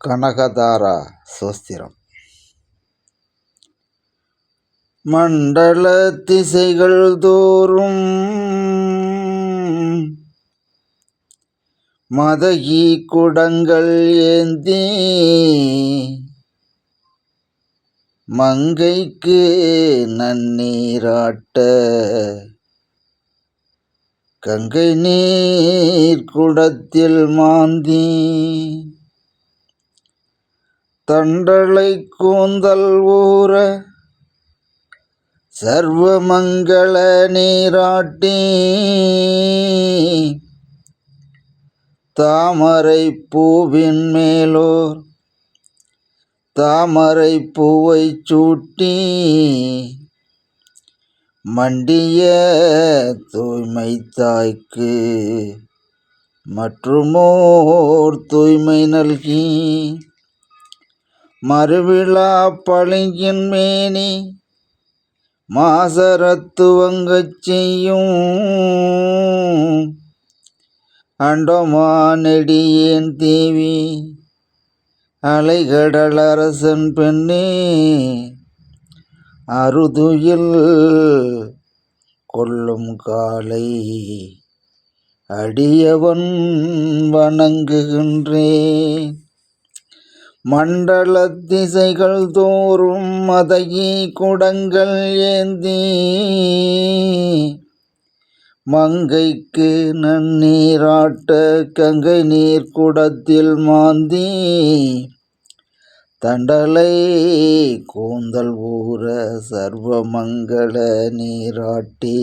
கனகதாரா சோஸ்திரம். மண்டல திசைகள் தோறும் மதகி குடங்கள் ஏந்தி மங்கைக்கு நன்னீராட்ட கங்கை நீர் குடத்தில் மாந்தி தண்டலை கூந்தல் ஊற சர்வமங்கள நீராட்டி தாமரை பூவின் மேலோர் தாமரை பூவை சூட்டி மண்டிய தூய்மை தாய்க்கு மற்றுமோர் தூய்மை நல்கி மறுவிழா பளிங்கின் மேனி மாசரத்துவங்கச் செய்யும். அண்டமா நெடியேன் தேவி அலைகடலரசன் பெண்ணே அருதுயில் கொள்ளும் காலை அடியவன் வணங்குகின்றேன். மண்டல திசைகள் தோறும் மதகி குடங்கள் ஏந்தி மங்கைக்கு நன்னீராட்ட கங்கை நீர் குடத்தில் மாந்தி தண்டலை கூந்தல் ஊற சர்வமங்கள நீராட்டி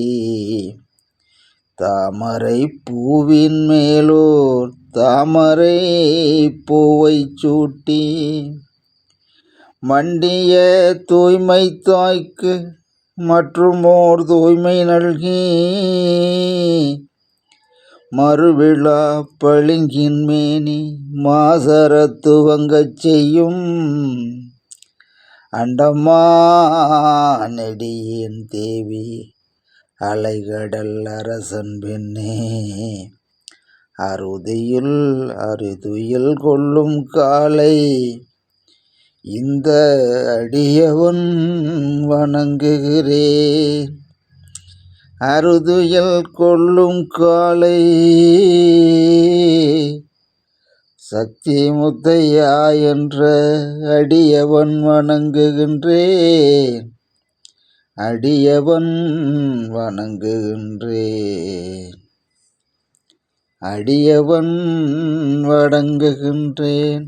தாமரை பூவின் மேலோர் தாமரை பூவை சூட்டி மண்டிய தூய்மை தாய்க்கு மற்றும் ஓர் தூய்மை நல்கி மறுவிழா பளிங்கின் மேனி மாசர துவங்கச் செய்யும். அண்டமா நெடியின் தேவி அலைகடல் அரசன் பெண்ணே. அறுதியில் அறுதுயில் கொள்ளும் காலை. இந்த அடியவன் வணங்குகிறேன். அறுதுயில் கொள்ளும் காலை. சக்தி முத்தையா என்ற அடியவன் வணங்குகின்றேன். அடியவன் வணங்குகின்றேன். அடியவன் வணங்குகின்றேன்.